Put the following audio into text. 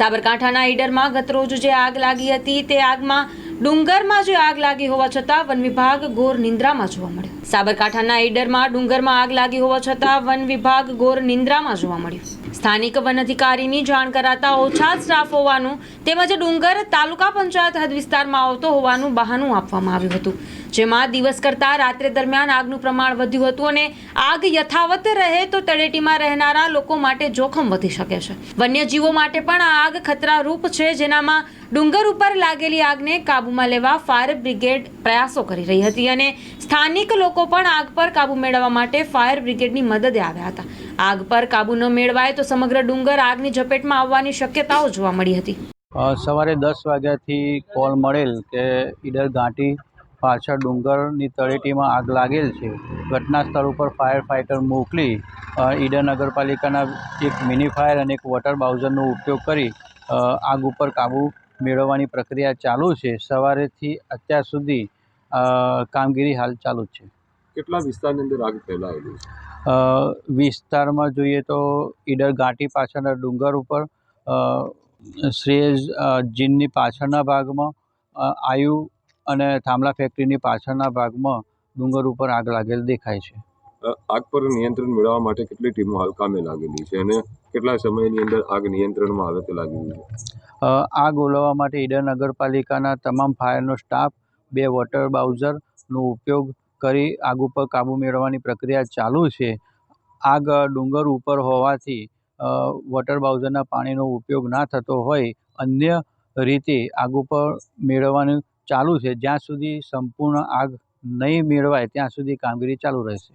સાબરકાંઠાના ઈડરમાં ગતરોજ જે આગ લાગી હતી તે આગમાં ડુંગરમાં જે આગ લાગી હોવા છતાં વન વિભાગ ઘોર નિંદ્રામાં જોવા મળ્યો. સાબરકાંઠાના ઈડરમાં ડુંગરમાં આગ લાગી હોવા છતાં વન વિભાગ ઘોર નિંદ્રામાં જોવા મળ્યું. સ્થાનિક વન અધિકારીની જાણ કરાતા ઓછા સ્ટાફ હોવાનું તેમજ ડુંગર તાલુકા પંચાયત હદ વિસ્તારમાં આવતો હોવાનું બહાનું આપવામાં આવ્યું હતું. જેમાં દિવસ કરતાં રાત્રે દરમિયાન આગનું પ્રમાણ વધ્યું હતું અને આગ યથાવત રહે તો તળેટીમાં રહેનારા લોકો માટે જોખમ વધી શકે છે. વન્યજીવો માટે પણ આ આગ ખતરારૂપ છે. જેનામાં ડુંગર ઉપર લાગેલી આગને કાબૂમાં લેવા ફાયર બ્રિગેડ પ્રયાસો કરી રહી હતી અને સ્થાનિક લોકો પણ આગ પર કાબૂ મેળવવા માટે ફાયર બ્રિગેડની મદદે આવ્યા હતા. આગ પર કાબૂ ન મેળવાય તો સમગ્ર ડુંગર આગની ઝપેટમાં આવવાની શક્યતાઓ જોવા મળી હતી. સવારે દસ વાગ્યાથી કોલ મળેલ કે ઈડર ઘાટી પાછળ ડુંગરની તળેટીમાં આગ લાગેલ છે. ઘટના સ્થળ ઉપર ફાયર ફાઇટર મોકલી ઈડર નગરપાલિકાના એક મિની ફાયર અને એક વોટર બાઉઝરનો ઉપયોગ કરી આગ ઉપર કાબૂ મેળવવાની પ્રક્રિયા ચાલુ છે સવારેથી અત્યાર સુધી કામગીરી હાલ ચાલુ જ છે. કેટલા વિસ્તારની અંદર આગ ફેલાયેલી છે? વિસ્તારમાં જોઈએ તો ઈડર ઘાટી પાછળના ડુંગર ઉપર શ્રેય શ્રેયસ જીનની પાછળના ભાગમાં આયુ અને થાંભલા ફેક્ટરીની પાછળના ભાગમાં ડુંગર ઉપર આગ લાગેલ દેખાય છે. આગ પર નિયંત્રણ મેળવવા માટે કેટલી ટીમો હાલ કામે લાગેલી છે અને કેટલા સમયની અંદર આગ નિયંત્રણમાં આવે તે લાગેલી છે? આગ ઓલવવા માટે ઈડર નગરપાલિકાના તમામ ફાયરનો સ્ટાફ, બે વોટર બાઉઝરનો ઉપયોગ કરી આગ ઉપર કાબૂ મેળવવાની પ્રક્રિયા ચાલુ છે. આગ ડુંગર ઉપર હોવાથી વોટર બાઉઝરના પાણીનો ઉપયોગ ના થતો હોય, અન્ય રીતે આગ ઉપર મેળવવાનું ચાલુ છે. જ્યાં સુધી સંપૂર્ણ આગ નહીં મેળવાય, ત્યાં સુધી કામગીરી ચાલુ રહેશે.